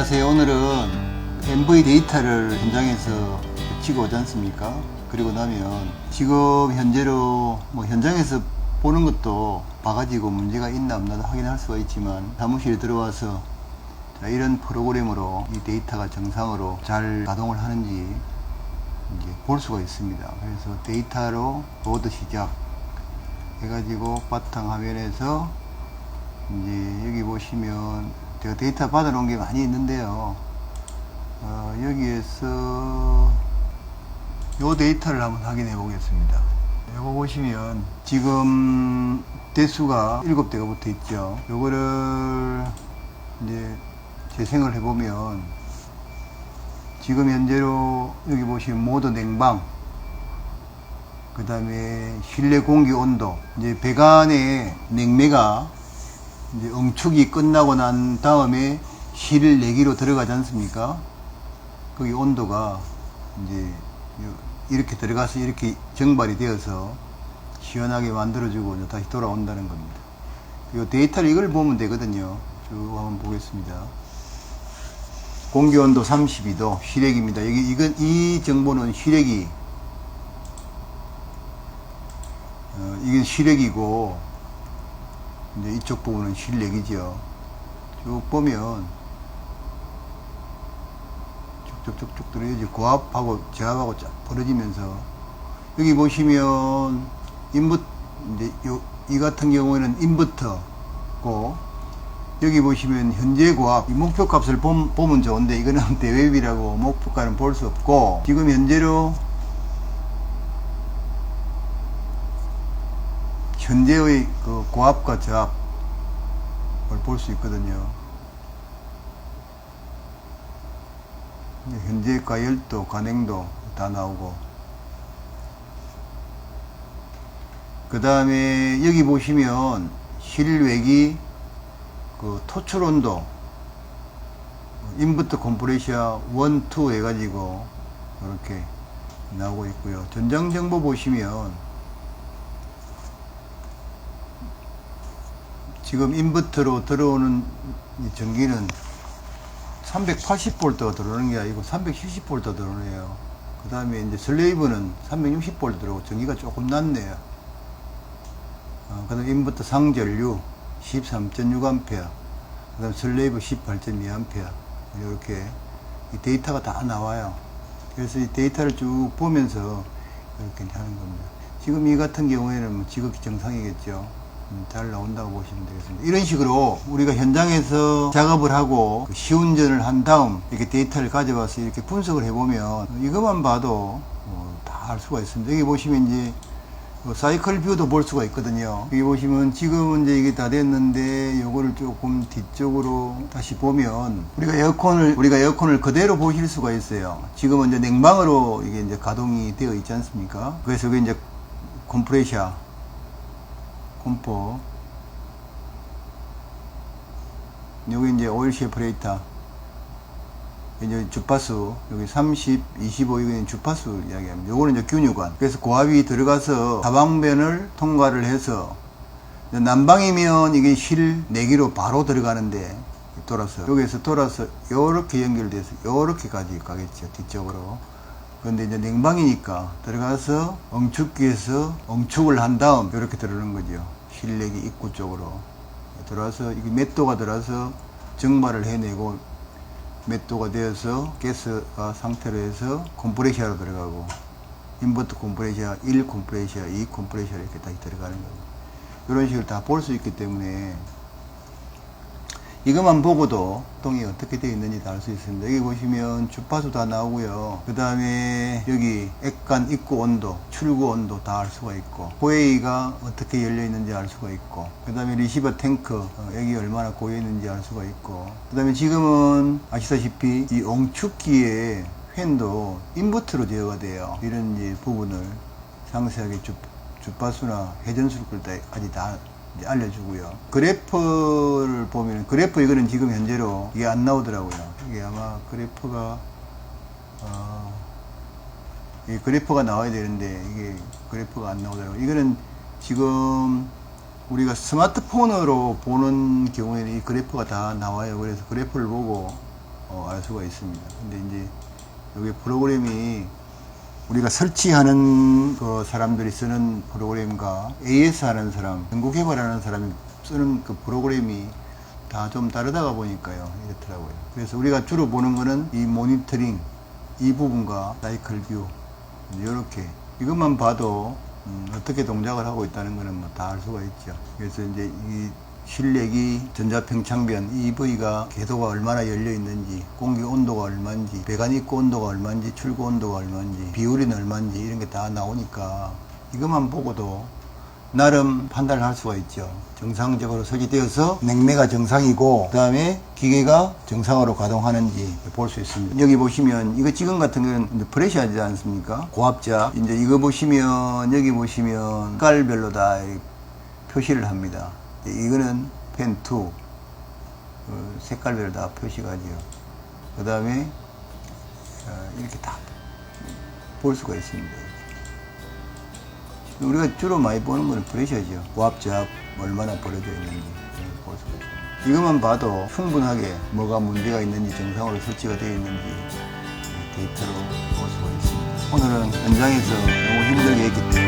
안녕하세요. 오늘은 MV 데이터를 현장에서 찍어 오지 않습니까? 그리고 나면 지금 현재로 뭐 현장에서 보는 것도 봐가지고 문제가 있나 없나 확인할 수가 있지만 사무실에 들어와서 자, 이런 프로그램으로 이 데이터가 정상으로 잘 가동을 하는지 이제 볼 수가 있습니다. 그래서 데이터로 로드 시작 해가지고 바탕 화면에서 이제 여기 보시면 제가 데이터 받아 놓은 게 많이 있는데요. 어, 여기에서 요 데이터를 한번 확인해 보겠습니다. 요거 보시면 지금 대수가 7대가 붙어 있죠. 요거를 이제 재생을 해보면 지금 현재로 여기 보시면 모드 냉방 그 다음에 실내 공기 온도 이제 배관의 냉매가 이제 응축이 끝나고 난 다음에 실 내기로 들어가지 않습니까? 거기 온도가 이제 이렇게 들어가서 이렇게 정발이 되어서 시원하게 만들어주고 다시 돌아온다는 겁니다. 이 데이터를 이걸 보면 되거든요. 쭉 한번 보겠습니다. 공기 온도 32도 실외기입니다. 여기 이건 이 정보는 실외기 어, 이게 실외기고 이제 이쪽 부분은 실내기죠. 쭉 보면 쭉쭉쭉쭉 들어야지 고압하고 저압하고 쫙 벌어지면서 여기 보시면 인부 이제 요, 이 같은 경우에는 인버터고 여기 보시면 현재 고압 이 목표 값을 봄, 보면 좋은데 이거는 대외비라고 목표가는 볼수 없고 지금 현재로 현재의 그 고압과 저압을 볼 수 있거든요. 현재 가열도, 간행도 다 나오고 그 다음에 여기 보시면 실외기 그 토출 온도 인부터 컴프레셔 1, 2 해가지고 이렇게 나오고 있고요. 전장 정보 보시면 지금 인버터로 들어오는 이 전기는 380V 들어오는 게 아니고 370V 들어오네요. 그 다음에 이제 슬레이브는 360V 들어오고 전기가 조금 낮네요. 어, 그 다음 인버터 상전류 13.6A, 그 다음 슬레이브 18.2A, 이렇게 이 데이터가 다 나와요. 그래서 이 데이터를 쭉 보면서 이렇게 하는 겁니다. 지금 이 같은 경우에는 뭐 지극히 정상이겠죠. 음, 잘 나온다고 보시면 되겠습니다. 이런 식으로 우리가 현장에서 작업을 하고 그 시운전을 한 다음 이렇게 데이터를 가져와서 이렇게 분석을 해보면 이것만 봐도 어, 다알 수가 있습니다. 여기 보시면 이제 그 사이클 뷰도 볼 수가 있거든요. 여기 보시면 지금은 이제 이게 다 됐는데 요거를 조금 뒤쪽으로 다시 보면 우리가 에어컨을 우리가 에어컨을 그대로 보실 수가 있어요. 지금은 이제 냉방으로 이게 이제 가동이 되어 있지 않습니까? 그래서 이게 이제 컴프레셔 콤포 여기 이제 오일 세퍼레이터 이제 주파수 여기 30, 25 이거는 주파수 이야기합니다. 요거는 이제 균유관. 그래서 고압이 들어가서 사방변을 통과를 해서 난방이면 이게 실 내기로 바로 들어가는데 돌아서 여기에서 돌아서 요렇게 연결돼서 요렇게까지 가겠죠 뒤쪽으로. 그런데 이제 냉방이니까 들어가서 엉축기에서 엉축을 한 다음 이렇게 들어오는 거죠. 실내기 입구 쪽으로 들어와서 이게 몇 도가 들어와서 정발을 해내고 몇 도가 되어서 가스가 상태로 해서 컴프레셔로 들어가고 인버터 컴프레셔 1 컴프레셔 2 컴프레셔 이렇게 다시 들어가는 거예요. 이런 식으로 다 볼 수 있기 때문에 이것만 보고도 동이 어떻게 되어 있는지 다 알 수 있습니다. 여기 보시면 주파수 다 나오고요. 그 다음에 여기 액관 입구 온도, 출구 온도 다 알 수가 있고 고웨이가 어떻게 열려 있는지 알 수가 있고 그 다음에 리시버 탱크 어, 여기 얼마나 고여 있는지 알 수가 있고 그 다음에 지금은 아시다시피 이 옹축기의 팬도 인버터로 제어가 돼요. 이런 부분을 상세하게 주, 주파수나 회전수까지 다 이제 알려주고요. 그래프를 보면 그래프 이거는 지금 현재로 이게 안 나오더라고요. 이게 아마 그래프가 어, 이 그래프가 나와야 되는데 이게 그래프가 안 나오더라고요. 이거는 지금 우리가 스마트폰으로 보는 경우에는 이 그래프가 다 나와요. 그래서 그래프를 보고 어, 알 수가 있습니다. 근데 이제 여기 프로그램이 우리가 설치하는 그 사람들이 쓰는 프로그램과 AS 하는 사람, 연구 개발하는 사람이 쓰는 그 프로그램이 다 좀 다르다가 보니까요. 이렇더라고요. 그래서 우리가 주로 보는 거는 이 모니터링, 이 부분과 사이클 뷰, 이렇게. 이것만 봐도 음, 어떻게 동작을 하고 있다는 거는 뭐 다 알 수가 있죠. 그래서 이제 이 실내기 전자팽창변 EV가 궤도가 얼마나 열려 있는지 공기 온도가 얼마인지 배관 입구 온도가 얼마인지 출구 온도가 얼마인지 비율이 얼마인지 이런 게 다 나오니까 이것만 보고도 나름 판단을 할 수가 있죠. 정상적으로 설치되어서 냉매가 정상이고 그 다음에 기계가 정상으로 가동하는지 볼 수 있습니다. 여기 보시면 이거 지금 같은 이제 프레시하지 않습니까? 고압자 이제 이거 보시면 여기 보시면 색깔별로 다 표시를 합니다. 이거는 펜2 어, 색깔별로 다 표시가 하죠. 그 다음에 어, 이렇게 다 볼 수가 있습니다. 우리가 주로 많이 보는 거는 프레셔죠. 고압자 얼마나 벌어져 있는지 볼 수가 있습니다. 이것만 봐도 충분하게 뭐가 문제가 있는지 정상으로 설치가 되어 있는지 데이터로 볼 수가 있습니다. 오늘은 현장에서 너무 힘들게 했기 때문에